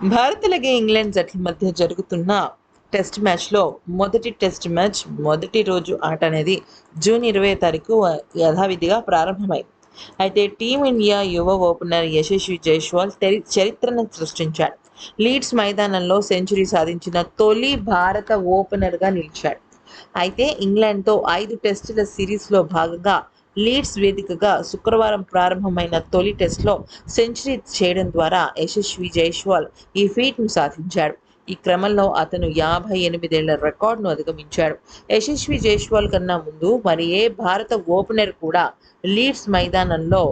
భారత్ అలాగే ఇంగ్లాండ్ జట్ల మధ్య జరుగుతున్న టెస్ట్ మ్యాచ్లో మొదటి టెస్ట్ మ్యాచ్ మొదటి రోజు ఆట అనేది జూన్ ఇరవై తారీఖు యథావిధిగా ప్రారంభమైంది అయితే టీమిండియా యువ ఓపెనర్ యశస్వి జైస్వాల్ చరిత్రను సృష్టించాడు. లీడ్స్ మైదానంలో సెంచరీ సాధించిన తొలి భారత ఓపెనర్గా నిలిచాడు. అయితే ఇంగ్లాండ్తో ఐదు టెస్టుల సిరీస్లో భాగంగా లీడ్స్ వేదికగా శుక్రవారం ప్రారంభమైన తొలి టెస్ట్లో సెంచరీ చేయడం ద్వారా యశస్వి జైస్వాల్ ఈ ఫీట్ను సాధించాడు. ఈ క్రమంలో అతను యాభై ఎనిమిదేళ్ళ రికార్డును అధిగమించాడు. యశస్వి జైస్వాల్ కన్నా ముందు మరి ఏ భారత ఓపెనర్ కూడా లీడ్స్ మైదానంలో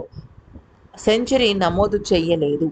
సెంచరీ నమోదు చేయలేదు.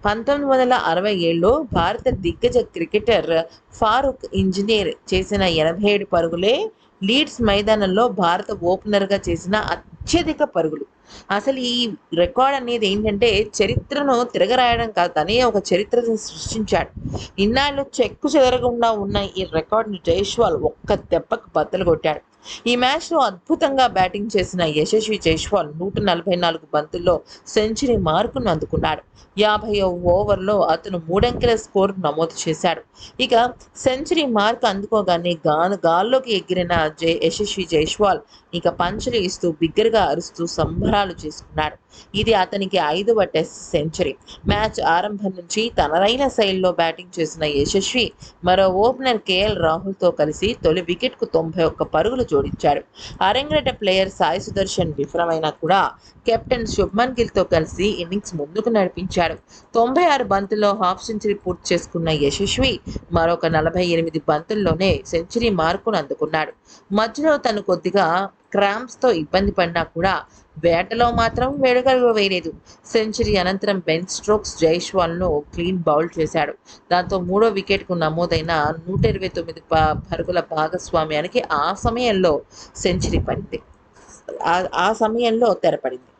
పంతొమ్మిది వందల అరవై ఏడులో భారత దిగ్గజ క్రికెటర్ ఫారూక్ ఇంజనీర్ చేసిన ఎనభై ఏడు పరుగులే లీడ్స్ మైదానంలో భారత ఓపెనర్గా చేసిన అత్యధిక పరుగులు. అసలు ఈ రికార్డ్ అనేది ఏంటంటే చరిత్రను తిరగరాయడం కాదు. తనే ఒక చరిత్రను సృష్టించాడు. ఇన్నాళ్ళు చెక్కు చెదరకుండా ఉన్న ఈ రికార్డును జైష్వాల్ ఒక్క దెబ్బకు బద్దలు కొట్టాడు. ఈ మ్యాచ్లో అద్భుతంగా బ్యాటింగ్ చేసిన యశస్వి జైస్వాల్ నూట నలభై నాలుగు బంతుల్లో సెంచరీ మార్కును అందుకున్నాడు యాభై ఓవర్లో అతను మూడంకెల స్కోర్ నమోదు చేశాడు. ఇక సెంచరీ మార్క్ అందుకోగానే గాను గాల్లోకి ఎగిరిన జై యశస్వి జైస్వాల్ ఇక పంచలు ఇస్తూ బిగ్గరగా అరుస్తూ సంబరాలు చేసుకున్నాడు. ఇది అతనికి ఐదవ టెస్ట్ సెంచరీ. మ్యాచ్ ఆరంభం నుంచి తనదైన శైలిలో బ్యాటింగ్ చేసిన యశస్వి మరో ఓపెనర్ కేఎల్ రాహుల్తో కలిసి తొలి వికెట్కు తొంభై ఒక్క పరుగులు జోడించాడు అరంగేట ప్లేయర్ సాయి సుదర్శన్ విఫలమైనా కూడా కెప్టెన్ శుభ్మన్ గిల్తో కలిసి ఇన్నింగ్స్ ముందుకు నడిపించాడు తొంభై ఆరు బంతుల్లో హాఫ్ సెంచరీ పూర్తి చేసుకున్న యశస్వి మరొక నలభై ఎనిమిది బంతుల్లోనే సెంచరీ మార్కును అందుకున్నాడు. మధ్యలో తను కొద్దిగా క్రాంప్స్తో ఇబ్బంది పడినా కూడా వేటలో మాత్రం వేడుకలు వేయలేదు సెంచరీ అనంతరం బెన్ స్ట్రోక్స్ జైస్వాల్ను క్లీన్ బౌల్ చేశాడు. దాంతో మూడో వికెట్కు నమోదైన నూట ఇరవై తొమ్మిది పరుగుల భాగస్వామ్యానికి ఆ సమయంలో సెంచరీ పడింది. ఆ సమయంలో తెరపడింది.